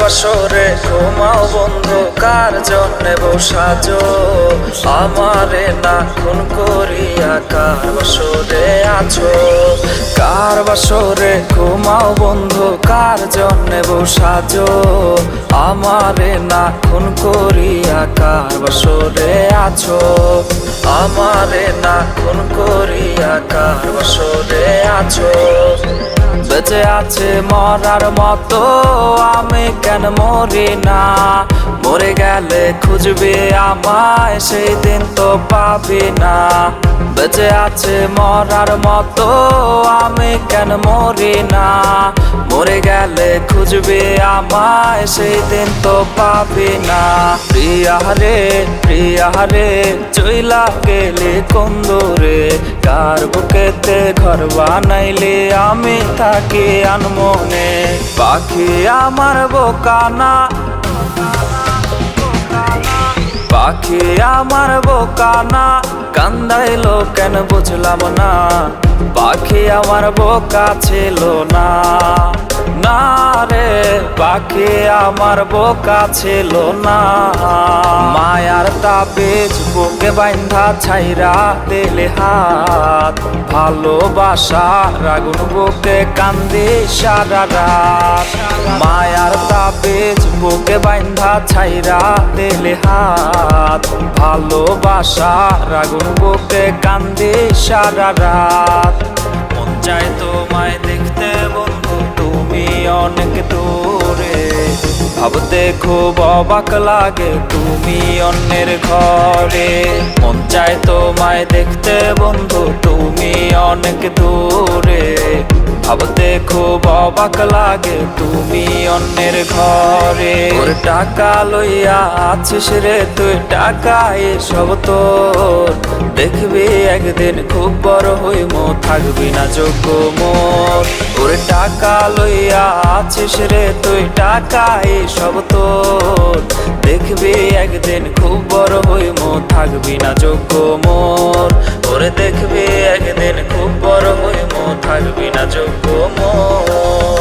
বাসরে ঘুমাও বন্ধু কার জন্যে বসাজো। আমারে না খুন করিয়া কার আছো? কার বাসরে ঘুমাও বন্ধু কার জন্যে বসাজো। আমারে না খুন করিয়া কার আছো? আমারে না খুন করিয়া কার আছো? বেঁচে আছে মরার মতো, আমি কেন মরি না? মরে গেলে খুঁজবে আমায় সেই দিন তো পাবি না। বেঁচে আছে মরার মতো, আমি কেন মরি না? মরে গেলে খুঁজবে আমায় সেই দিন তো পাবি না। প্রিয়া রে প্রিয়া রে, চইলা গেলে কন্দরে। কার বুকেতে ঘর বানাইলে, আমি থাকি আনমনে। পাখি আমার বোকানা পাখি আমার বোকা না কান্দাইলো কেন বুঝলাম না? পাখি আমার বোকা ছিল না। না রে আমার বোকা ছিল না। মায়ার তাবিজ বুকে বাইন্ধা ছাইরা দিলে হাত। ভালোবাসা রাগুন বুকে কান্দে সারা রাত। মায়ার তাবিজ বুকে বাইন্ধা ছাইরা দিলে হাত। ভালোবাসা রাগুন বুকে কান্দে সারা রাত। মন চায় তুমি অনেক দূরে। ভাবতে খুব অবাক লাগে তুমি অন্যের ঘরে। মন চায় তোমায় দেখতে বন্ধু, তুমি অনেক দূরে। খুব অবাক লাগে, তুমি অন্যের ঘরে। টাকা লইয়া আছিস রে, তুই টাকা এসব তোর। দেখবি একদিন খুব বড় হই মো থাকবি না যোগ্য মোর। ওর টাকা লইয়া আছিস রে, তুই টাকা এসব তোর। দেখবি একদিন খুব বড় হই মো থাকবি না যোগ্য মোর। ওরে দেখবি একদিন খুব বড় হই থাকবি না যোগ্য মন।